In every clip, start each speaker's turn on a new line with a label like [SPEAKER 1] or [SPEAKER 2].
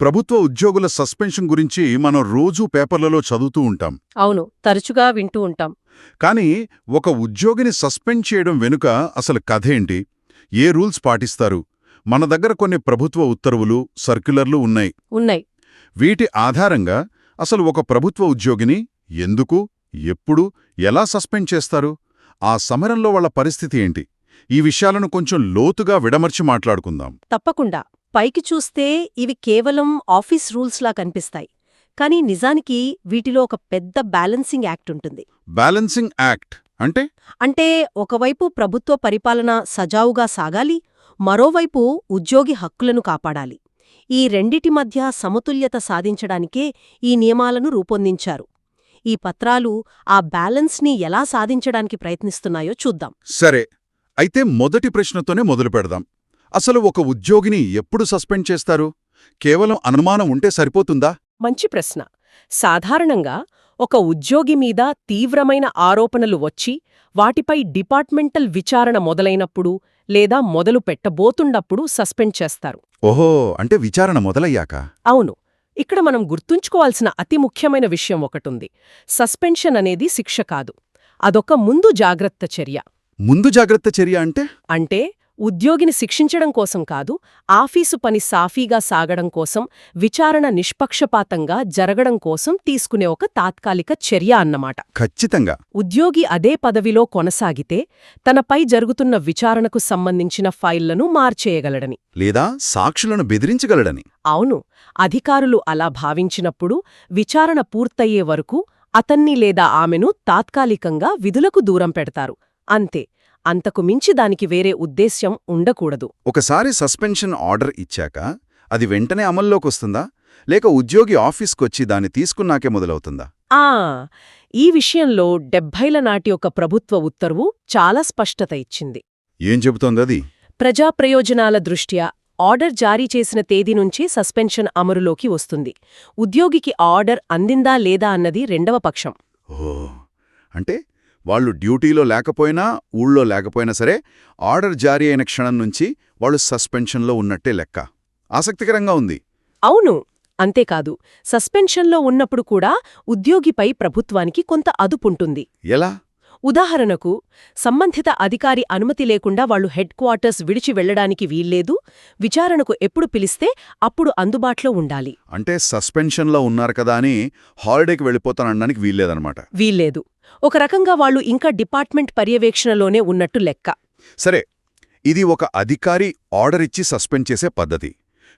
[SPEAKER 1] ప్రభుత్వ ఉద్యోగుల సస్పెన్షన్ గురించి మనం రోజూ పేపర్లలో చదువుతూ ఉంటాం.
[SPEAKER 2] అవును తరచుగా వింటూ ఉంటాం.
[SPEAKER 1] కానీ ఒక ఉద్యోగిని సస్పెండ్ చేయడం వెనుక అసలు కథేంటి ఏ రూల్స్ పాటిస్తారు? మన దగ్గర కొన్ని ప్రభుత్వ ఉత్తర్వులు సర్క్యులర్లు ఉన్నాయి.
[SPEAKER 2] ఉన్నాయి.
[SPEAKER 1] వీటి ఆధారంగా అసలు ఒక ప్రభుత్వ ఉద్యోగిని ఎందుకు ఎప్పుడు ఎలా సస్పెండ్ చేస్తారు? ఆ సమరంలో వాళ్ళ పరిస్థితి ఏంటి? ఈ విషయాలను కొంచెం లోతుగా విడమర్చి మాట్లాడుకుందాం.
[SPEAKER 2] తప్పకుండా. పైకి చూస్తే ఇవి కేవలం ఆఫీస్ రూల్స్లా కనిపిస్తాయి. కానీ నిజానికి వీటిలో ఒక పెద్ద బ్యాలెన్సింగ్ యాక్ట్ ఉంటుంది.
[SPEAKER 1] బ్యాలెన్సింగ్ యాక్ట్ అంటే?
[SPEAKER 2] అంటే ఒకవైపు ప్రభుత్వ పరిపాలన సజావుగా సాగాలి మరోవైపు ఉద్యోగి హక్కులను కాపాడాలి. ఈ రెండిటి మధ్య సమతుల్యత సాధించడానికే ఈ నియమాలను రూపొందించారు. ఈ పత్రాలు ఆ బ్యాలెన్స్ని ఎలా సాధించడానికి ప్రయత్నిస్తున్నాయో చూద్దాం.
[SPEAKER 1] సరే అయితే మొదటి ప్రశ్నతోనే మొదలు పెడదాం అసలు ఒక ఉద్యోగిని ఎప్పుడు సస్పెండ్ చేస్తారు? కేవలం అనుమానం ఉంటే సరిపోతుందా?
[SPEAKER 3] మంచి ప్రశ్న. సాధారణంగా ఒక ఉద్యోగి మీద తీవ్రమైన ఆరోపణలు వచ్చి వాటిపై డిపార్ట్మెంటల్ విచారణ మొదలైనప్పుడు లేదా మొదలు పెట్టబోతుండప్పుడు సస్పెండ్ చేస్తారు.
[SPEAKER 1] ఓహో! అంటే విచారణ మొదలయ్యాక?
[SPEAKER 3] అవును. ఇక్కడ మనం గుర్తుంచుకోవాల్సిన అతి ముఖ్యమైన విషయం ఒకటుంది. సస్పెన్షన్ అనేది శిక్ష కాదు. అదొక ముందు జాగ్రత్త చర్య.
[SPEAKER 1] ముందు జాగ్రత్త చర్య అంటే?
[SPEAKER 3] అంటే ఉద్యోగిని శిక్షించడం కోసం కాదు ఆఫీసు పని సాఫీగా సాగడం కోసం విచారణ నిష్పక్షపాతంగా జరగడం కోసం తీసుకునే ఒక తాత్కాలిక చర్య అన్నమాట.
[SPEAKER 1] ఖచ్చితంగా.
[SPEAKER 3] ఉద్యోగి అదే పదవిలో కొనసాగితే తనపై జరుగుతున్న విచారణకు సంబంధించిన ఫైళ్ళను మార్చేయగలడని.
[SPEAKER 1] లేదా సాక్షులను బెదిరించగలడని.
[SPEAKER 3] అవును అధికారులు అలా భావించినప్పుడు విచారణ పూర్తయ్యే వరకు అతన్ని లేదా ఆమెను తాత్కాలికంగా విధులకు దూరం పెడతారు. అంతే అంతకు మించి దానికి వేరే ఉద్దేశ్యం ఉండకూడదు.
[SPEAKER 1] ఒకసారి సస్పెన్షన్ ఆర్డర్ ఇచ్చాక అది వెంటనే అమల్లోకొస్తుందా? లేక ఉద్యోగి ఆఫీస్కొచ్చి దాన్ని తీసుకున్నాకే మొదలవుతుందా?
[SPEAKER 3] ఆ! ఈ విషయంలో డెబ్భైల నాటి ఒక ప్రభుత్వ ఉత్తర్వు చాలా స్పష్టత ఇచ్చింది.
[SPEAKER 1] ఏం చెబుతోందది?
[SPEAKER 3] ప్రజా ప్రయోజనాల దృష్ట్యా ఆర్డర్ జారీ చేసిన తేదీ నుంచి సస్పెన్షన్ అమలులోకి వస్తుంది. ఉద్యోగికి ఆర్డర్ అందిందా లేదా అన్నది రెండవ పక్షం.
[SPEAKER 1] ఓ! అంటే వాళ్ళు డ్యూటీలో లేకపోయినా ఊళ్ళో లేకపోయినా సరే ఆర్డర్ జారీ అయిన క్షణం నుంచి వాళ్ళు సస్పెన్షన్లో ఉన్నట్టే లెక్క. ఆసక్తికరంగా ఉంది.
[SPEAKER 3] అవును. అంతేకాదు సస్పెన్షన్లో ఉన్నప్పుడు కూడా ఉద్యోగిపై ప్రభుత్వానికి కొంత అదుపుంటుంది
[SPEAKER 1] ఎలా?
[SPEAKER 3] ఉదాహరణకు సంబంధిత అధికారి అనుమతి లేకుండా వాళ్ళు హెడ్ క్వార్టర్స్ విడిచి వెళ్ళడానికి వీల్లేదు విచారణకు ఎప్పుడు పిలిస్తే అప్పుడు అందుబాటులో ఉండాలి.
[SPEAKER 1] అంటే సస్పెన్షన్లో ఉన్నారు కదా అని హాలిడేకి వెళ్ళిపోతానడానికి వీల్లేదనమాట.
[SPEAKER 3] వీల్లేదు. ఒక రకంగా వాళ్ళు ఇంకా డిపార్ట్మెంట్ పర్యవేక్షణలోనే ఉన్నట్టు లెక్క.
[SPEAKER 1] సరే ఇది ఒక అధికారి ఆర్డర్ ఇచ్చి సస్పెండ్ చేసే పద్ధతి.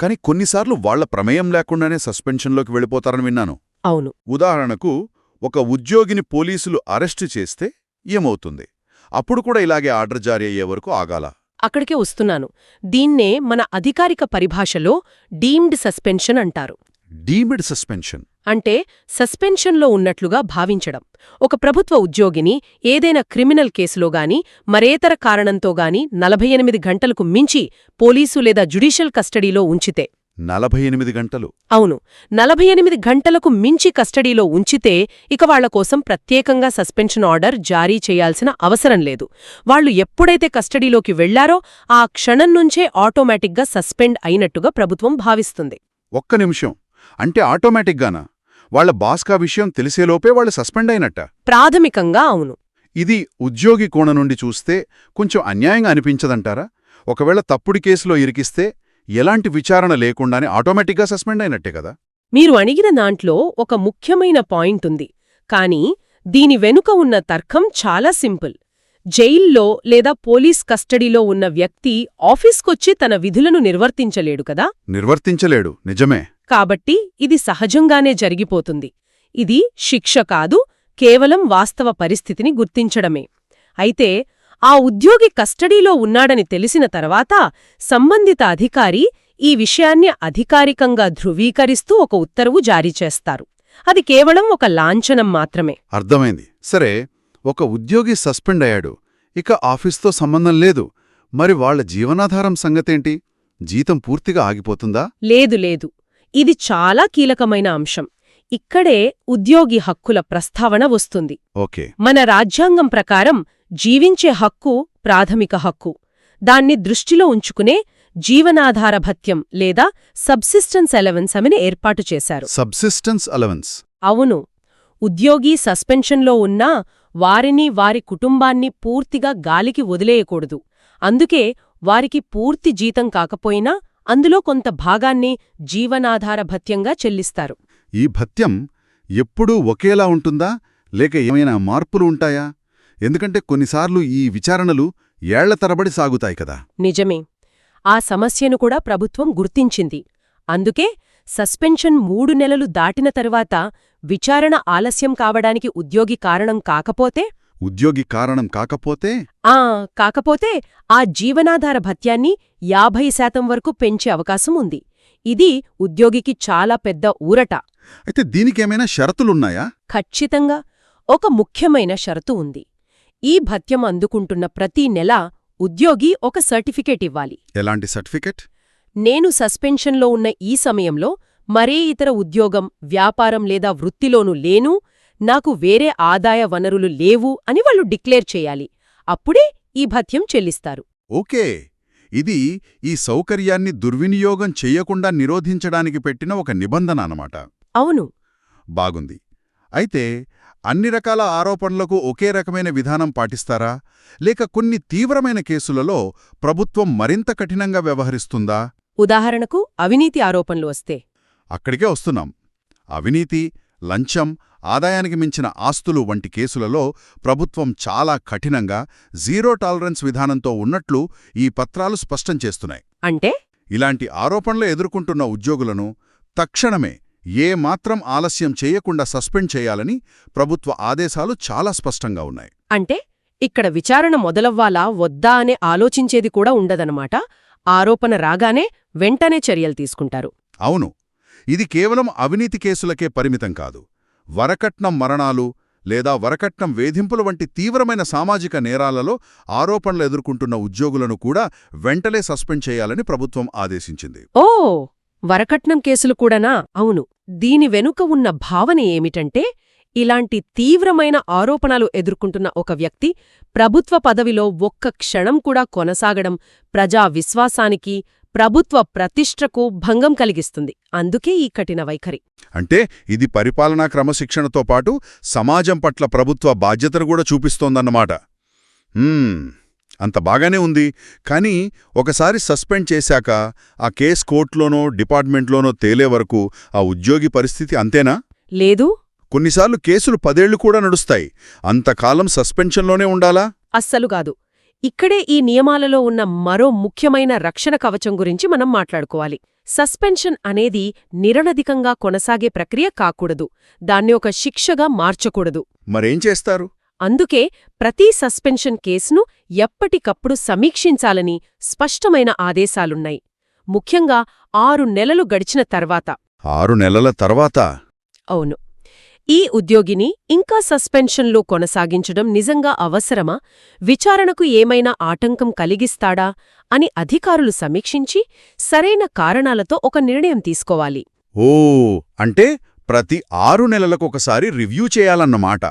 [SPEAKER 1] కానీ కొన్నిసార్లు వాళ్ళ ప్రమేయం లేకుండానే సస్పెన్షన్లోకి వెళ్ళిపోతారని విన్నాను.
[SPEAKER 3] అవును.
[SPEAKER 1] ఉదాహరణకు ఒక ఉద్యోగిని పోలీసులు అరెస్టు చేస్తే ఏమవుతుంది? అప్పుడు కూడా ఇలాగే ఆర్డర్ జారీ అయ్యే వరకు ఆగాల.
[SPEAKER 3] అక్కడికే వస్తున్నాను. దీన్నే మన అధికారిక పరిభాషలో డీమ్డ్ సస్పెన్షన్ అంటారు.
[SPEAKER 1] Deemed suspension.
[SPEAKER 3] అంటే సస్పెన్షన్లో ఉన్నట్లుగా భావించడం. ఒక ప్రభుత్వ ఉద్యోగిని ఏదైనా క్రిమినల్ కేసులో గాని మరేతర కారణంతో గాని నలభై ఎనిమిది గంటలకు మించి పోలీసు లేదా జ్యుడిషియల్ కస్టడీలో ఉంచితే
[SPEAKER 1] నలభై ఎనిమిది గంటలు.
[SPEAKER 3] అవును. నలభై ఎనిమిది గంటలకు మించి కస్టడీలో ఉంచితే ఇక వాళ్ళ కోసం ప్రత్యేకంగా సస్పెన్షన్ ఆర్డర్ జారీ చేయాల్సిన అవసరం లేదు. వాళ్ళు ఎప్పుడైతే కస్టడీలోకి వెళ్ళారో ఆ క్షణం నుంచే ఆటోమేటిక్గా సస్పెండ్ అయినట్టుగా ప్రభుత్వం భావిస్తుంది.
[SPEAKER 1] ఒక్క నిమిషం. అంటే ఆటోమేటిక్గానా? వాళ్ళ బాస్కా విషయం తెలిసేలోపే వాళ్ళు సస్పెండ్ అయినట్ట.
[SPEAKER 3] ప్రాథమికంగా అవును.
[SPEAKER 1] ఇది ఉద్యోగి కోణ నుండి చూస్తే కొంచెం అన్యాయంగా అనిపించదంటారా? ఒకవేళ తప్పుడు కేసులో ఇరికిస్తే ఎలాంటి విచారణ లేకుండానే ఆటోమేటిక్గా సస్పెండ్ అయినట్టే కదా?
[SPEAKER 3] మీరు అడిగిన దాంట్లో ఒక ముఖ్యమైన పాయింట్ ఉంది. కానీ దీని వెనుక ఉన్న తర్కం చాలా సింపుల్. జైల్లో లేదా పోలీస్ కస్టడీలో ఉన్న వ్యక్తి ఆఫీస్కొచ్చి తన విధులను నిర్వర్తించలేడు కదా?
[SPEAKER 1] నిర్వర్తించలేడు. నిజమే.
[SPEAKER 3] కాబట్టి ఇది సహజంగానే జరిగిపోతుంది. ఇది శిక్ష కాదు కేవలం వాస్తవ పరిస్థితిని గుర్తించడమే. అయితే ఆ ఉద్యోగి కస్టడీలో ఉన్నాడని తెలిసిన తర్వాత సంబంధిత అధికారి ఈ విషయాన్ని అధికారికంగా ధృవీకరిస్తూ ఒక ఉత్తర్వు జారీ చేస్తారు. అది కేవలం ఒక లాంఛనం మాత్రమే.
[SPEAKER 1] అర్థమైంది. సరే ఒక ఉద్యోగి సస్పెండ్ అయ్యాడు. ఇక ఆఫీస్తో సంబంధం లేదు. మరి వాళ్ళ జీవనాధారం సంగతేంటి? జీతం పూర్తిగా ఆగిపోతుందా?
[SPEAKER 3] లేదు లేదు. ఇది చాలా కీలకమైన అంశం. ఇక్కడే ఉద్యోగి హక్కుల ప్రస్తావన వస్తుంది.
[SPEAKER 1] ఓకే.
[SPEAKER 3] మన రాజ్యాంగం ప్రకారం జీవించే హక్కు ప్రాథమిక హక్కు. దాన్ని దృష్టిలో ఉంచుకునే జీవనాధార భత్యం లేదా సబ్సిస్టెన్స్ ఎలవెన్స్ అమిని ఏర్పాటు చేశారు.
[SPEAKER 1] Subsistence allowance.
[SPEAKER 3] అవును. ఉద్యోగి సస్పెన్షన్లో ఉన్నా వారిని వారి కుటుంబాన్ని పూర్తిగా గాలికి వదిలేయకూడదు. అందుకే వారికి పూర్తి జీతం కాకపోయినా అందులో కొంత భాగాన్ని జీవనాధార భత్యంగా చెల్లిస్తారు.
[SPEAKER 1] ఈ భత్యం ఎప్పుడూ ఒకేలా ఉంటుందా? లేక ఏమైనా మార్పులు ఉంటాయా? ఎందుకంటే కొన్నిసార్లు ఈ విచారణలు ఏళ్ళ తరబడి సాగుతాయి కదా.
[SPEAKER 3] నిజమే. ఆ సమస్యను కూడా ప్రభుత్వం గుర్తించింది. అందుకే సస్పెన్షన్ మూడు నెలలు దాటిన తరువాత విచారణ ఆలస్యం కావడానికి ఉద్యోగి కారణం కాకపోతే
[SPEAKER 1] ఉద్యోగి కారణం కాకపోతే
[SPEAKER 3] ఆ కాకపోతే ఆ జీవనాధార భత్యాన్ని యాభై శాతం వరకు పెంచే అవకాశం ఉంది. ఇది ఉద్యోగికి చాలా పెద్ద ఊరట.
[SPEAKER 1] అయితే దీనికేమైనా షరతులున్నాయా?
[SPEAKER 3] ఖచ్చితంగా. ఒక ముఖ్యమైన షరతు ఉంది. ఈ భత్యం అందుకుంటున్న ప్రతి నెల ఉద్యోగి ఒక సర్టిఫికేట్ ఇవ్వాలి.
[SPEAKER 1] ఎలాంటి సర్టిఫికెట్?
[SPEAKER 3] నేను సస్పెన్షన్లో ఉన్న ఈ సమయంలో మరే ఇతర ఉద్యోగం వ్యాపారం లేదా వృత్తిలోనూ లేను నాకు వేరే ఆదాయ వనరులు లేవు అని వాళ్ళు డిక్లేర్ చేయాలి. అప్పుడే ఈ భత్యం చెల్లిస్తారు.
[SPEAKER 1] ఓకే. ఇది ఈ సౌకర్యాన్ని దుర్వినియోగం చెయ్యకుండా నిరోధించడానికి పెట్టిన ఒక నిబంధన అన్నమాట.
[SPEAKER 3] అవును.
[SPEAKER 1] బాగుంది. అయితే అన్ని రకాల ఆరోపణలకు ఒకే రకమైన విధానం పాటిస్తారా? లేక కొన్ని తీవ్రమైన కేసులలో ప్రభుత్వం మరింత కఠినంగా వ్యవహరిస్తుందా?
[SPEAKER 3] ఉదాహరణకు అవినీతి ఆరోపణలు వస్తే.
[SPEAKER 1] అక్కడికే వస్తున్నాం. అవినీతి లంచం ఆదాయానికి మించిన ఆస్తులు వంటి కేసులలో ప్రభుత్వం చాలా కఠినంగా జీరో టాలరెన్స్ విధానంతో ఉన్నట్లు ఈ పత్రాలు స్పష్టం చేస్తున్నాయి.
[SPEAKER 3] అంటే?
[SPEAKER 1] ఇలాంటి ఆరోపణలు ఎదుర్కొంటున్న ఉద్యోగులను తక్షణమే ఏ మాత్రం ఆలస్యం చేయకుండా సస్పెండ్ చేయాలని ప్రభుత్వ ఆదేశాలు చాలా స్పష్టంగా ఉన్నాయి.
[SPEAKER 3] అంటే ఇక్కడ విచారణ మొదలవ్వాలా వద్దా అనే ఆలోచించేది కూడా ఉండదనమాట ఆరోపణ రాగానే వెంటనే చర్యలు తీసుకుంటారు.
[SPEAKER 1] అవును. ఇది కేవలం అవినీతి కేసులకే పరిమితం కాదు. వరకట్నం మరణాలు లేదా వరకట్నం వేధింపుల వంటి తీవ్రమైన సామాజిక నేరాలలో ఆరోపణలు ఎదుర్కొంటున్న ఉద్యోగులను కూడా వెంటనే సస్పెండ్ చేయాలని ప్రభుత్వం ఆదేశించింది.
[SPEAKER 3] ఓ! వరకట్నం కేసులు కూడానా? అవును. దీని వెనుక ఉన్న భావన ఏమిటంటే ఇలాంటి తీవ్రమైన ఆరోపణలు ఎదుర్కొంటున్న ఒక వ్యక్తి ప్రభుత్వ పదవిలో ఒక్క క్షణం కూడా కొనసాగడం ప్రజా విశ్వాసానికి ప్రభుత్వ ప్రతిష్టకు భంగం కలిగిస్తుంది. అందుకే ఈ కఠిన వైఖరి.
[SPEAKER 1] అంటే ఇది పరిపాలనా క్రమశిక్షణతో పాటు సమాజం పట్ల ప్రభుత్వ బాధ్యతను కూడా చూపిస్తోందన్నమాట. అంత బాగానే ఉంది. కానీ ఒకసారి సస్పెండ్ చేశాక ఆ కేస్ కోర్టులోనో డిపార్ట్మెంట్లోనో తేలే వరకు ఆ ఉద్యోగి పరిస్థితి అంతేనా?
[SPEAKER 3] లేదు.
[SPEAKER 1] కొన్నిసార్లు కేసులు పదేళ్ళు కూడా నడుస్తాయి. అంతకాలం సస్పెన్షన్లోనే ఉండాలా?
[SPEAKER 3] అస్సలు కాదు. ఇక్కడే ఈ నియమాలలో ఉన్న మరో ముఖ్యమైన రక్షణ కవచం గురించి మనం మాట్లాడుకోవాలి. సస్పెన్షన్ అనేది నిరనధికంగా కొనసాగే ప్రక్రియ కాకూడదు. దాన్ని ఒక శిక్షగా మార్చకూడదు.
[SPEAKER 1] మరేం చేస్తారు?
[SPEAKER 3] అందుకే ప్రతి సస్పెన్షన్ కేసును ఎప్పటికప్పుడు సమీక్షించాలని స్పష్టమైన ఆదేశాలున్నాయి. ముఖ్యంగా ఆరు నెలలు గడిచిన తర్వాత.
[SPEAKER 1] ఆరు నెలల తర్వాత?
[SPEAKER 3] అవును. ఈ ఉద్యోగిని ఇంకా సస్పెన్షన్లో కొనసాగించడం నిజంగా అవసరమా? విచారణకు ఏమైనా ఆటంకం కలిగిస్తాడా? అని అధికారులు సమీక్షించి సరైన కారణాలతో ఒక నిర్ణయం తీసుకోవాలి.
[SPEAKER 1] ఓ అంటే ప్రతి ఆరు నెలలకొకసారి రివ్యూ చేయాలన్నమాట.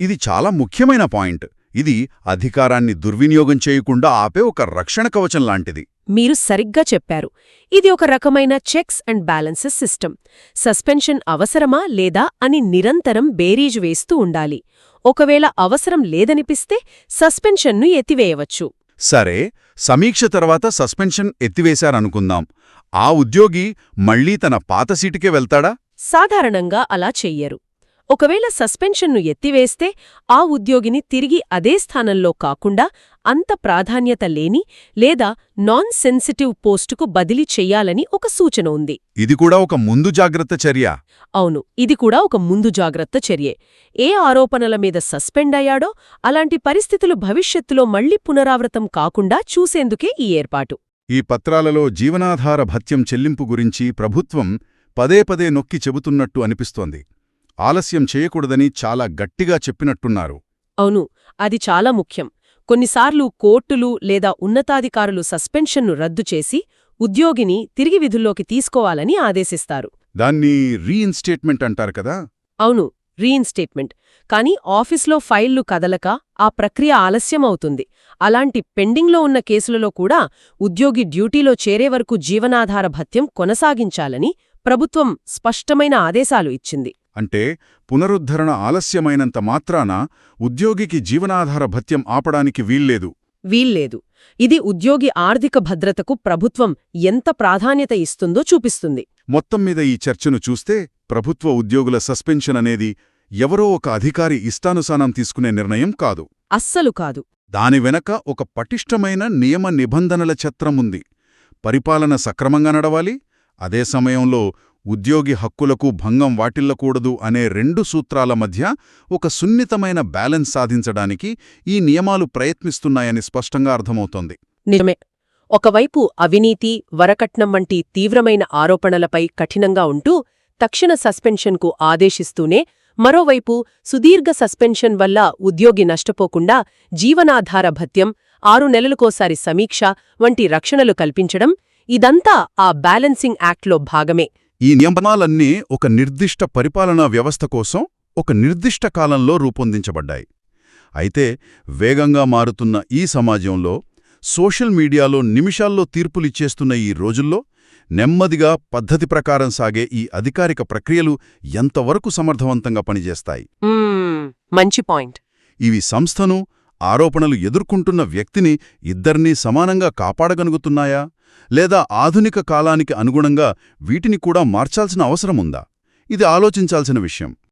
[SPEAKER 1] ఇది చాలా ముఖ్యమైన పాయింట్. ఇది అధికారాన్ని దుర్వినియోగం చేయకుండా ఆపే ఒక రక్షణ కవచం లాంటిది.
[SPEAKER 3] మీరు సరిగ్గా చెప్పారు. ఇది ఒక రకమైన checks and balances system. Suspension అవసరమా లేదా అని నిరంతరం బేరీజు వేస్తూ ఉండాలి. ఒకవేళ అవసరం లేదనిపిస్తే సస్పెన్షన్ను ఎత్తివేయవచ్చు.
[SPEAKER 1] సరే సమీక్ష తర్వాత సస్పెన్షన్ ఎత్తివేశారనుకుందాం. ఆ ఉద్యోగి మళ్ళీ తన పాత సీటుకే వెళ్తాడా?
[SPEAKER 3] సాధారణంగా అలా చెయ్యరు. ఒకవేళ సస్పెన్షన్ను ఎత్తివేస్తే ఆ ఉద్యోగిని తిరిగి అదే స్థానంలో కాకుండా అంత ప్రాధాన్యత లేని లేదా నాన్ సెన్సిటివ్ పోస్టుకు బదిలీ చెయ్యాలని ఒక సూచన ఉంది.
[SPEAKER 1] ఇది కూడా ఒక ముందు జాగ్రత్త చర్య.
[SPEAKER 3] అవును ఇది కూడా ఒక ముందు జాగ్రత్త చర్యే. ఏ ఆరోపణల మీద సస్పెండ్ అయ్యాడో అలాంటి పరిస్థితులు భవిష్యత్తులో మళ్ళీ పునరావృతం కాకుండా చూసేందుకే ఈ ఏర్పాటు.
[SPEAKER 1] ఈ పత్రాలలో జీవనాధార భత్యం చెల్లింపు గురించి ప్రభుత్వం పదే పదే నొక్కి చెబుతున్నట్టు అనిపిస్తోంది. ఆలస్యం చేయకూడదని చాలా గట్టిగా చెప్పినట్టున్నారు.
[SPEAKER 3] అవును అది చాలా ముఖ్యం. కొన్నిసార్లు కోర్టులు లేదా ఉన్నతాధికారులు సస్పెన్షన్ను రద్దు చేసి ఉద్యోగిని తిరిగి విధుల్లోకి తీసుకోవాలని ఆదేశిస్తారు.
[SPEAKER 1] దాన్ని రీఇన్స్టేట్మెంట్ అంటారు కదా?
[SPEAKER 3] అవును రీఇన్స్టేట్మెంట్. కానీ ఆఫీస్లో ఫైళ్ళు కదలక ఆ ప్రక్రియ ఆలస్యం అవుతుంది. అలాంటి పెండింగ్లో ఉన్న కేసులలో కూడా ఉద్యోగి డ్యూటీలో చేరే వరకు జీవనాధార భత్యం కొనసాగించాలని ప్రభుత్వం స్పష్టమైన ఆదేశాలు ఇచ్చింది.
[SPEAKER 1] అంటే పునరుద్ధరణ ఆలస్యమైనంత మాత్రాన ఉద్యోగికి జీవనాధార భత్యం ఆపడానికి వీల్లేదు.
[SPEAKER 3] వీల్లేదు. ఇది ఉద్యోగి ఆర్థిక భద్రతకు ప్రభుత్వం ఎంత ప్రాధాన్యత ఇస్తుందో చూపిస్తుంది.
[SPEAKER 1] మొత్తం మీద ఈ చర్చను చూస్తే ప్రభుత్వ ఉద్యోగుల సస్పెన్షన్ అనేది ఎవరో ఒక అధికారి ఇష్టానుసానం తీసుకునే నిర్ణయం కాదు.
[SPEAKER 3] అస్సలు కాదు.
[SPEAKER 1] దాని వెనక ఒక పటిష్టమైన నియమ నిబంధనల ఛత్రముంది. పరిపాలన సక్రమంగా నడవాలి అదే సమయంలో ఉద్యోగి హక్కులకు భంగం వాటిల్లకూడదు అనే రెండు సూత్రాల మధ్య ఒక సున్నితమైన బ్యాలెన్స్ సాధించడానికి ఈ నియమాలు ప్రయత్నిస్తున్నాయని స్పష్టంగా అర్థమవుతోంది.
[SPEAKER 3] నిజమే. ఒకవైపు అవినీతి వరకట్నం వంటి తీవ్రమైన ఆరోపణలపై కఠినంగా ఉంటూ తక్షణ సస్పెన్షన్కు ఆదేశిస్తూనే మరోవైపు సుదీర్ఘ సస్పెన్షన్ వల్ల ఉద్యోగి నష్టపోకుండా జీవనాధార భత్యం ఆరు నెలలకోసారి సమీక్ష వంటి రక్షణలు కల్పించడం ఇదంతా ఆ బ్యాలెన్సింగ్ యాక్ట్లో భాగమే.
[SPEAKER 1] ఈ నియమాలన్నీ ఒక నిర్దిష్ట పరిపాలనా వ్యవస్థ కోసం ఒక నిర్దిష్ట కాలంలో రూపొందించబడ్డాయి. అయితే వేగంగా మారుతున్న ఈ సమాజంలో సోషల్ మీడియాలో నిమిషాల్లో తీర్పులిచ్చేస్తున్న ఈ రోజుల్లో నెమ్మదిగా పద్ధతి ప్రకారం సాగే ఈ అధికారిక ప్రక్రియలు ఎంతవరకు సమర్థవంతంగా పనిచేస్తాయి?
[SPEAKER 3] మంచి పాయింట్.
[SPEAKER 1] ఇవి సంస్థను ఆరోపణలు ఎదుర్కొంటున్న వ్యక్తిని ఇద్దరినీ సమానంగా కాపాడగలుగుతున్నాయా? లేదా ఆధునిక కాలానికి అనుగుణంగా వీటిని కూడా మార్చాల్సిన అవసరముందా ఇది ఆలోచించాల్సిన విషయం.